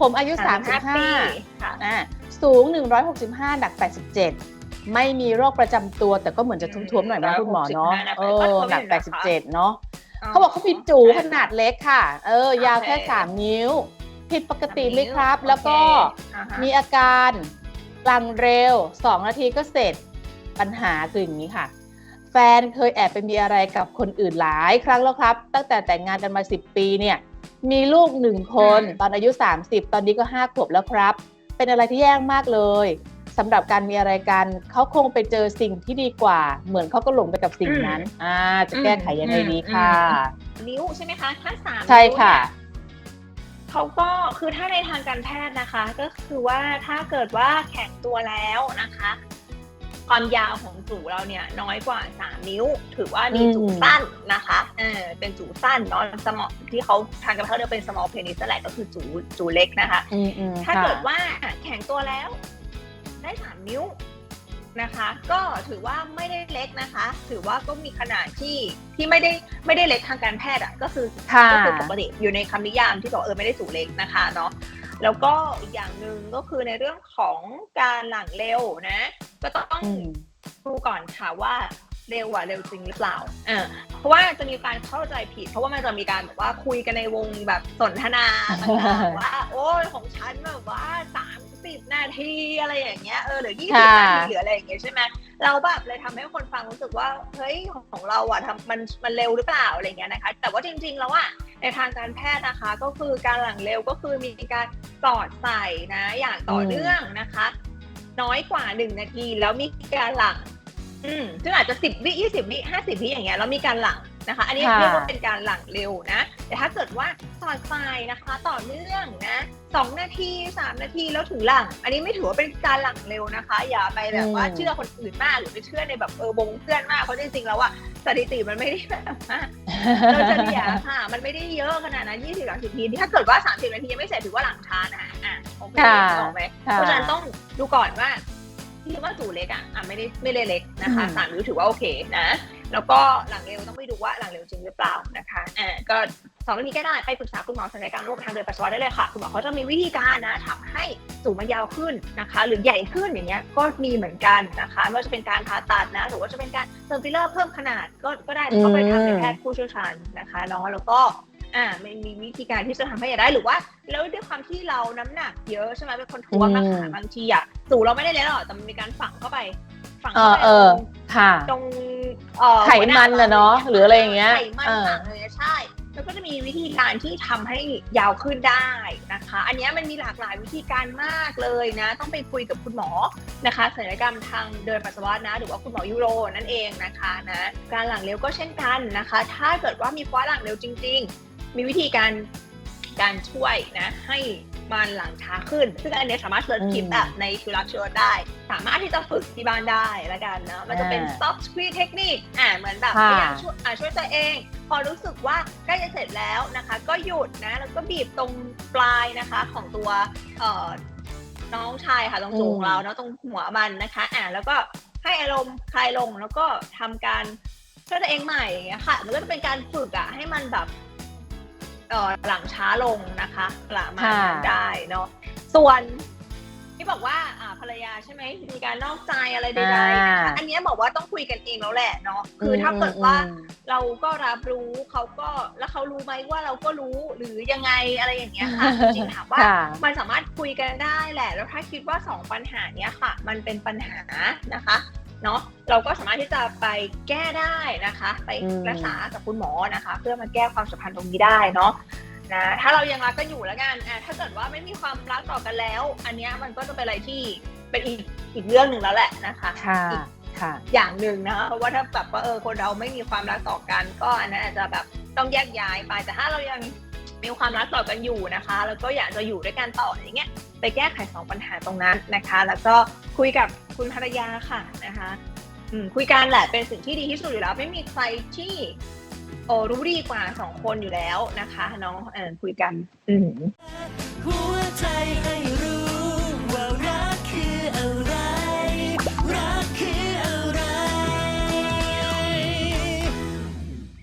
ผมอายุสามสิบห้าปีค่ะ35อ่าสูง 165 หนัก 87 ไม่มีโรคประจำตัว แต่ก็เหมือนจะทุ้มๆหน่อยนะคุณหมอเนาะ165เออหนักก็ท้วมอยู่นะคะ87 เนาะเขาบอกเขามีจูขนาดเล็กค่ะ เออ ยาวแค่ 3 นิ้ว ผิดปกติไหมครับ แล้วก็อ่าฮะมีอาการกลังเร็ว 2 นาทีก็เสร็จปัญหาคืออย่างนี้ค่ะแฟนเคยแอบไปมีอะไรกับคนอื่นหลายครั้งแล้วครับ ตั้งแต่แต่งงานกันมา 10 ปีเนี่ย มีลูกหนึ่งคนตอนอายุ 30 ตอนนี้ก็5ขวบแล้วครับ เป็นอะไรที่แย่มากเลยสำหรับการมีอะไรกันเขาคงไปเจอสิ่งที่ดีกว่า เหมือนเขาก็หลงไปกับสิ่งนั้นอ่าจะแก้ไขยังไงดีค่ะ นิ้วใช่ไหมคะถ้าสามใช่ค่ะนิ้วเนี่ยเขาก็คือถ้าในทางการแพทย์นะคะ ก็คือว่าถ้าเกิดว่าแข็งตัวแล้วนะคะ ความยาวของจูเราเนี่ยน้อยกว่า 3 นิ้ว ถือว่ามีจูอืมสั้นนะคะเออเป็นจูสั้นเนาะสมองที่เขาทางการแพทย์เรียกเป็น small penis นั่นแหละก็คือจูจูเล็กนะคะอืมอืมถ้าค่ะเกิดว่าแข็งตัวแล้ว ได้สามนิ้วนะคะ ก็ถือว่าไม่ได้เล็กนะคะ ถือว่าก็มีขนาดที่ที่ไม่ได้ไม่ได้เล็กทางการแพทย์อะก็คือค่ะก็คือปกติอยู่ในคำนิยามที่บอกเออไม่ได้สูงเล็กนะคะเนาะแล้วก็อีกอย่างหนึ่งก็คือในเรื่องของการหลังเร็วนะ ก็ต้องอืมดูก่อนค่ะว่าเร็วอะเร็วจริงหรือเปล่าอ่าเพราะว่าจะมีการเข้าใจผิด เพราะว่ามันจะมีการแบบว่าคุยกันในวงแบบสนทนาต่างๆว่าโอ้ยของฉันแบบว่าสามสิบนาทีอะไรอย่างเงี้ยเออหรือยี่สิบค่ะนาทีหรืออะไรอย่างเงี้ยใช่ไหมเราแบบเลยทำให้คนฟังรู้สึกว่าเฮ้ยของเราอะทำมันมันเร็วหรือเปล่าอะไรเงี้ยนะคะ แต่ว่าจริง ๆ แล้วอะในทางการแพทย์นะคะ ก็คือการหลังเร็วก็คือมีการสอดใส่นะ อย่างต่อเนื่องนะคะ น้อยกว่าหนึ่งนาที แล้วมีการหลังอืมซึ่งอาจจะสิบวิยี่สิบวิห้าสิบวิอย่างเงี้ยแล้วมีการหลังนะคะ อันนี้ค่ะเรียกว่าเป็นการหลังเร็วนะ แต่ถ้าเกิดว่าสอดใส่นะคะ ต่อเนื่องนะสองนาทีสามนาทีแล้วถึงหลัง อันนี้ไม่ถือว่าเป็นการหลังเร็วนะคะ อย่าไปแบบว่าอืมเชื่อคนอื่นมากหรือไปเชื่อในแบบเออวงเพื่อนมากเพราะจริงๆแล้วอะสถิติมันไม่ได้แบบว่าโดยเฉลี่ยค่ะ มันไม่ได้เยอะขนาดนั้นยี่สิบสามสิบนาทีถ้าเกิดว่าสามสิบนาทียังไม่เสร็จถือว่าหลังช้านะอะโอเคค่ะออกไหมค่ะเพราะฉะนั้นต้องดูก่อนว่าที่ว่าจูเล็กอะอะไม่ได้ไม่ได้เล็กนะคะอืมสามนิ้วถือว่าโอเคนะ แล้วก็หลังเร็วต้องไปดูว่าหลังเร็วจริงหรือเปล่านะคะอ่าก็ส องเรื่องนี้ก็ได้ไปปรึกษาคุณหมอศัลยกรรมโรคทางเดินปัสสาวะได้เลยค่ะ คุณหมอเขาจะมีวิธีการนะทำให้สูงมันยาวขึ้นนะคะ หรือใหญ่ขึ้นอย่างเงี้ยก็มีเหมือนกันนะคะไม่ว่าจะเป็นการผ่าตัดนะ หรือว่าจะเป็นการเติมฟิลเลอร์เพิ่มขนาดก็ก็ได้แต่ก็ไปทำในแพทย์ผู้เชี่ยวชาญนะคะเนาะแล้วก็อ่ามันมีวิธีการที่จะทำให้ได้หรือว่า แล้วด้วยความที่เราน้ำหนักเยอะใช่ไหมเป็นคนท้วมอืมนะคะบางทีอะสูงเราไม่ได้เลยหรอกแต่มันมีการฝังเข้าไป ฝังเอเข้าอไปเออค่ะตรงเอ่อไขมันน่ะเนาะหรืออะไรอย่างเงี้ยไขมันเออต่างเลยใช่ แล้วก็จะมีวิธีการที่ทำให้ยาวขึ้นได้นะคะ อันเนี้ยมันมีหลากหลายวิธีการมากเลยนะ ต้องไปคุยกับคุณหมอนะคะศัลยกรรมทางเดินปัสสาวะนะ หรือว่าคุณหมอยูโรนั่นเองนะคะนะการหลังเร็วก็เช่นกันนะคะ ถ้าเกิดว่ามีคว้าหลังเร็วจริง ๆ มีวิธีการการช่วยนะให้มันหลังช้าขึ้น ซึ่งอันเนี้ยสามารถเสิร์ชคลิปอืมแบบในคิวรักชวได้ สามารถที่จะฝึกที่บ้านได้ละกันนะมันจะเป็นอ่า soft squeeze technique อ่าเหมือนแบบค่ะพยายามช่วยอ่าช่วยตัวเอง พอรู้สึกว่าใกล้จะเสร็จแล้วนะคะ ก็หยุดนะแล้วก็บีบตรงปลายนะคะของตัวเอ่อน้องชายค่ะตรงสูงของเราเนาะตรงหัวมันนะคะอ่าแล้วก็ให้อารมณ์คลายลงแล้วก็ทำการช่วยตัวเองใหม่อย่างเงี้ยค่ะ มันก็จะเป็นการฝึกอะให้มันแบบเอ่อหลังช้าลงนะคะประมาณนั้นค่ะได้เนาะส่วน ที่บอกว่าอ่าภรรยาใช่ไหมมีการนอกใจอะไรใดๆนะคะอันเนี้ยบอกว่าต้องคุยกันเองแล้วแหละเนาะคือถ้าเกิดว่าอืมเราก็รับรู้เขาก็แล้วเขารู้ไหมว่าเราก็รู้หรือยังไงอะไรอย่างเงี้ยค่ะจริงๆถามว่า ค่ะ มันสามารถคุยกันได้แหละ แล้วถ้าคิดว่าสองปัญหาเนี้ยค่ะ มันเป็นปัญหานะคะเนาะเราก็สามารถที่จะไปแก้ได้นะคะ ไปอืม รักษากับคุณหมอนะคะ เพื่อมาแก้ความสัมพันธ์ตรงนี้ได้เนาะ นะถ้าเรายังรักกันอยู่แล้วกันอะถ้าเกิดว่าไม่มีความรักต่อกันแล้ว อันเนี้ยมันก็จะเป็นอะไรที่เป็นอีกอีกเรื่องหนึ่งแล้วแหละนะคะค่ะอีกค่ะ อย่างหนึ่งนะคะเพราะว่าถ้าแบบว่าเออคนเราไม่มีความรักต่อกัน ก็อันนั้นอาจจะแบบต้องแยกย้ายไปแต่ถ้าเรายังมีความรักต่อกันอยู่นะคะ แล้วก็อยากจะอยู่ด้วยกันต่ออย่างเงี้ยไปแก้ไขสองปัญหาตรงนั้นนะคะ แล้วก็คุยกับคุณภรรยาค่ะนะคะอืมคุยกันแหละเป็นสิ่งที่ดีที่สุดอยู่แล้ว ไม่มีใครที่ โอ้รู้ดีกว่าสองคนอยู่แล้วนะคะ น้องเออคุยกัน อืมหัวใจให้